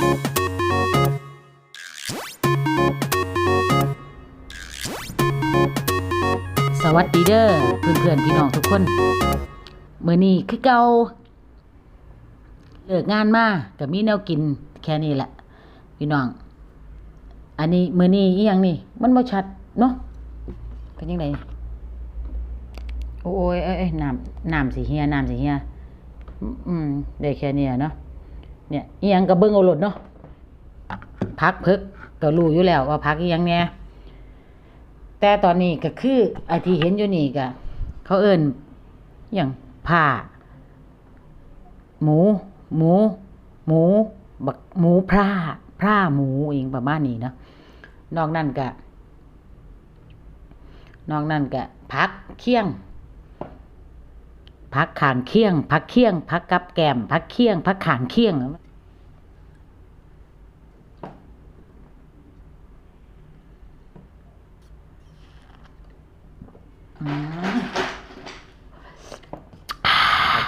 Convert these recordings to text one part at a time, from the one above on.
สวัสดีเด้อเพื่อนเพื่อนพี่น้องทุกคนเมื้อนี้คือเก่าเลิกงานมาก็มีแนวกินแค่นี้แหละพี่น้อง อันนี้เมื้อนี้อีหยังนี่ มันบ่ชัดเนาะเป็นจังไดโอ้ยเอ้ยเอ้ยน้ำน้ำสิเฮียน้ำสิเฮียอืมได้แค่นี้เนาะ เนี่ยอียังก็เบิ่งเอาโลดเนาะพักเพิกก็รู้อยู่แล้วว่าพักอียังแหน่ยแต่ตอนนี้ก็คือไอที่เห็นอยู่นี่ก็เขาเอิ้นอย่างผ้า หมู หมู หมูบักหมูพร่าพร่าหมูเองประมาณนี้เนาะนอกนั้นก็นอกนั้นก็พักเคี่ยง พักขางเคี่ยง พักเคี่ยง พักกับแกมพักเคี่ยง พักขางเคี่ยง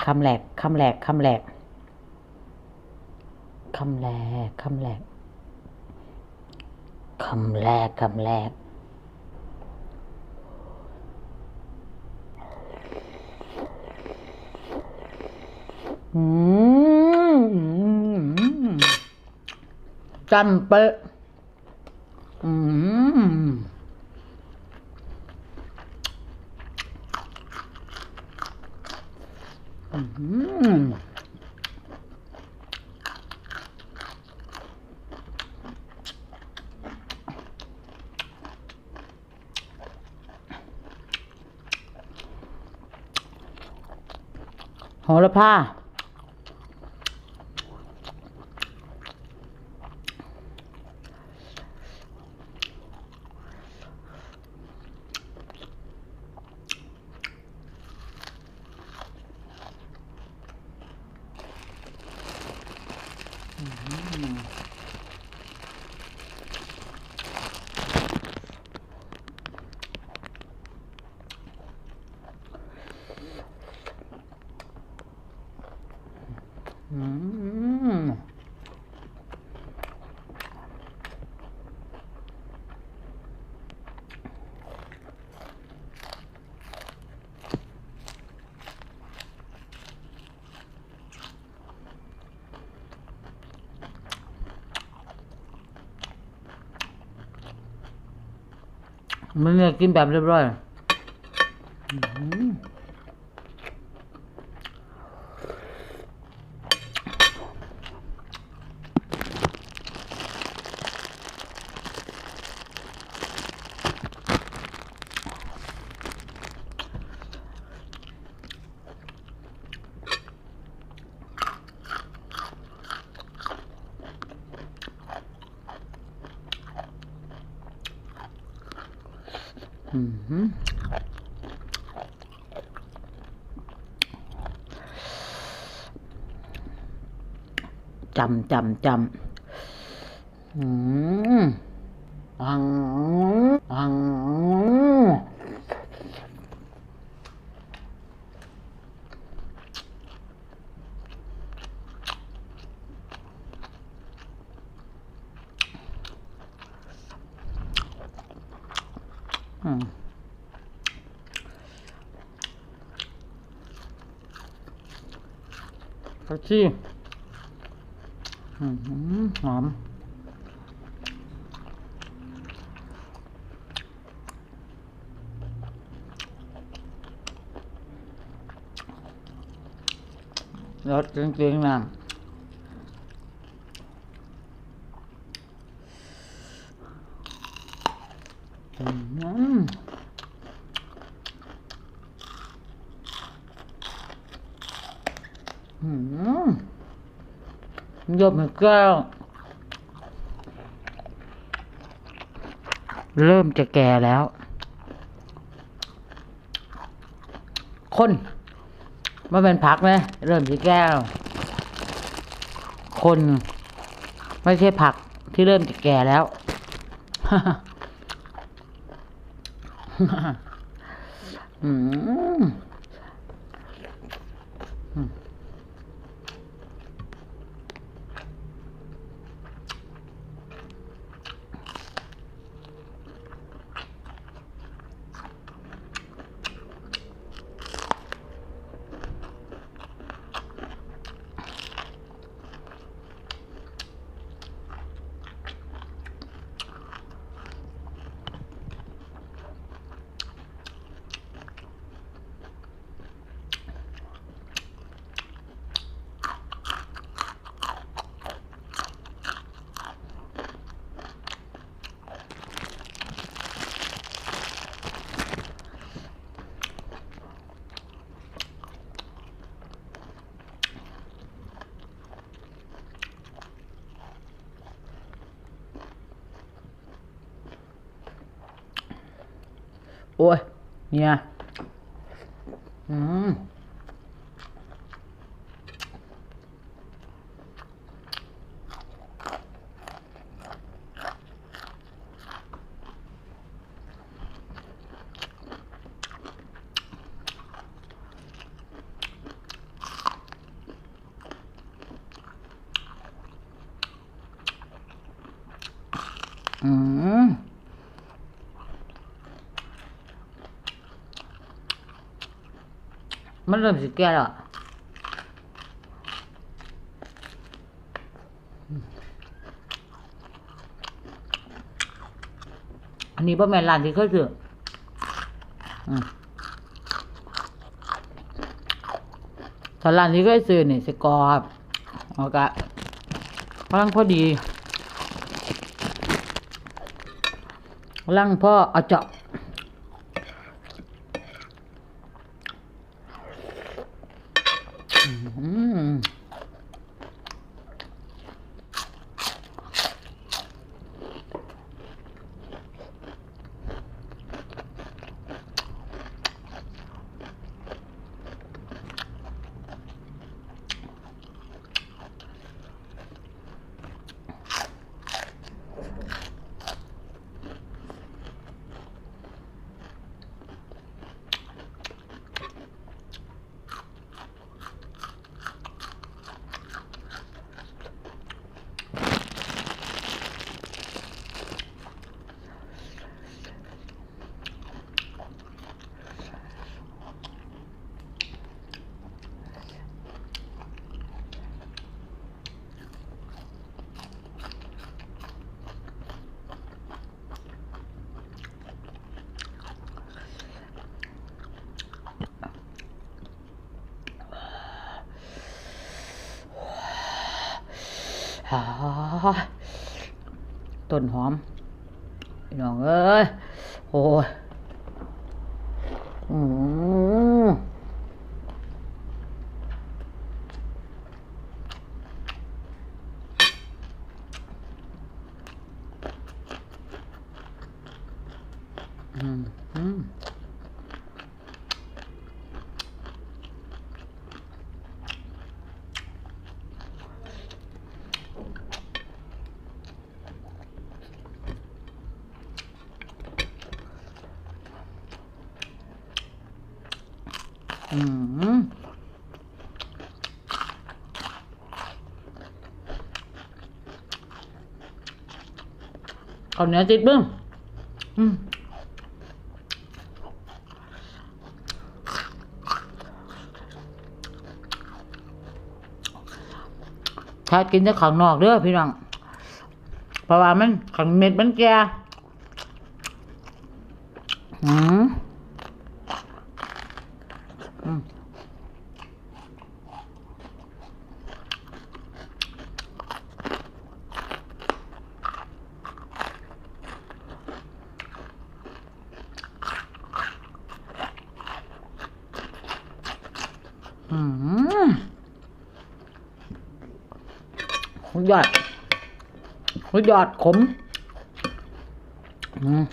คำแหลกคำแหลกคำแหลกคำแหลกคำแหลกคำแรกคำแรก จำเปะอืมอืมโหระพา มมันเนี่ยกินแบบเรียบร้อยอืม จำจำจำอืมอังอังอืม ผักชีอืมหอมรสจริงๆนะอืมอืม ยมือแก้วเริ่มจะแก่แล้ว คนมาเป็นผักนะเริ่มจะแก้วคน ไม่ใช่ผักที่เริ่มจะแก่แล้วอืม อ้ยเนี่ย อืม อืม มันเริ่มสิแก่แล้วอะอันนี้พ่อแม่ร้านที่เคยซื้อถ้าร้านที่เคยซื้อนี่สิกรอบออกะกำลังพอดีกำลังพอเอาเจาะ อืมฮ่า ต้นหอมพี่น้องเอ้ยโอ้ยอืมอืมอืม อืมเอาเนื้อติดบึ้งอืมถ้ากินจากข้างนอกเด้อพี่น้อง เพราะว่ามันข้างเม็ดมันแก่อืม ยอดสุดยอดขมอืม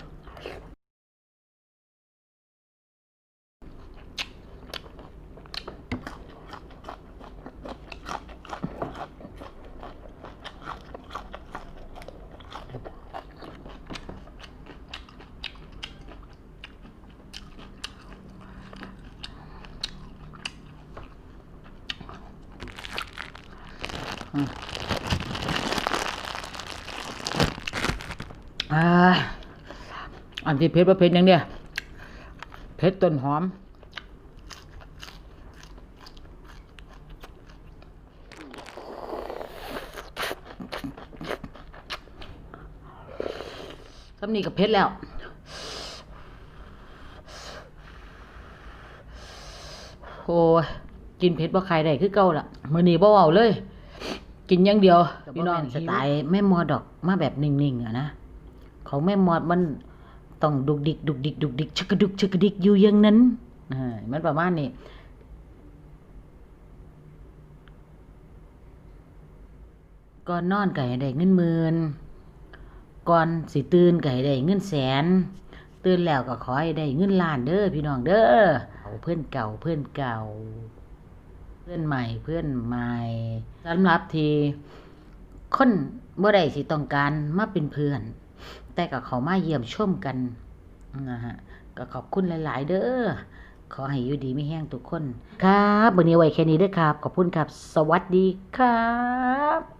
อันที่เผ็ดว่าเผ็ดอย่างเดียเผ็ดต้นหอม สำนีกับเผ็ดแล้วโอ้ยกินเผ็ดบ่ใครได้คือเก่าล่ะมื้อนี้บ่เว้าเลย กินอย่างเดียวพี่น้องสไตล์แม่มอดอกมาแบบนิ่งๆอะนะของแม่มอดมัน ต้องดุกดิกดุกดิกดุกดิกชักดุกชักดิกอยู่อย่างนั้นมันประมาณนี้ก่อนนอนก็ให้ได้เงินหมื่นก่อนสิตื่นก็ให้ได้เงินแสน ตื่นแล้วก็ขอให้ได้เงินล้านเด้อพี่น้องเด้อเอาเพื่อนเก่าเพื่อนเก่า เพื่อนใหม่เพื่อนใหม่สำหรับที่คนบ่ได้สิต้องการมาเป็นเพื่อน แต่ก็เขามาเยี่ยมชมกันนะฮะก็ขอบคุณหลาย ๆ เด้อขอให้อยู่ดีไม่แห้งทุกคน ครับวันนี้ไว้แค่นี้เด้อครับ ขอบคุณครับ สวัสดีครับ